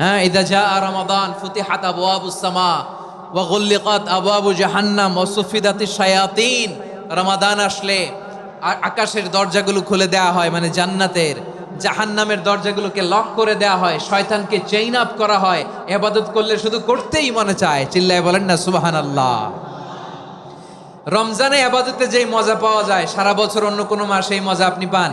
হ্যাঁ ইদা যা রমাদান ফুতিহাত আবওয়াবুস সামা ওয়া গুল্লিকাত আবওয়াবু জাহান্নাম ওয়া সুফিদাতিশ শায়াতিন। রমাদান আসলে আকাশের দরজাগুলো খুলে দেওয়া হয় মানে জান্নাতের। জাহান্নামের দরজাগুলোকে লক করে দেওয়া হয়, শয়তানকে চেইন আপ করা হয়। এবাদত করলে শুধু করতেই মনে চায়, চিল্লায় বলেন না সুবাহান আল্লাহ রমজানে আবাদতে যেই মজা পাওয়া যায়, সারা বছর অন্য কোনো মাসে এই মজা আপনি পান।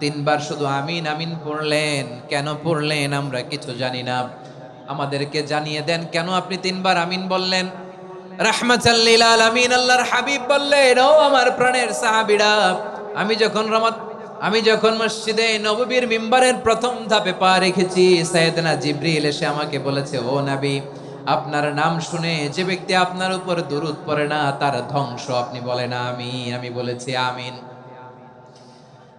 তিনবার শুধু আমিন আমিন পড়লেন। কেন পড়লেন আমরা কিছু জানি না। আমাদেরকে জানিয়ে দেন, কেন আপনি তিনবার আমিন বললেন? রাহমাতাল্লিল আলামিন, আল্লাহর হাবিব বললেন, ও আমার প্রাণের সাহাবীরা, আমি যখন রমাত, আমি যখন মসজিদে নববীর মিম্বারের প্রথম ধাপে পা রেখেছি, সাইয়েদনা জিব্রিল এসে আমাকে বলেছে, ও নবী, আপনার নাম শুনে যে ব্যক্তি আপনার উপর দুরুদ পড়ে না, তার ধ্বংস আপনি বলেন আমি আমি বলেছি, আমিন।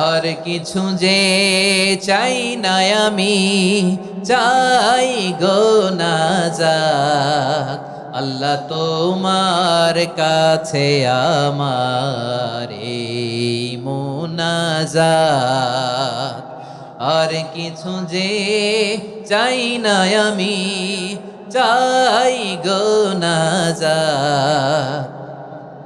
আর কিছু যে চাই না আমি, চাই গো নাজাত আল্লাহ তোমার কাছে আমার এই আর কিছু যে চাই না আমি, চাই গো নাজাত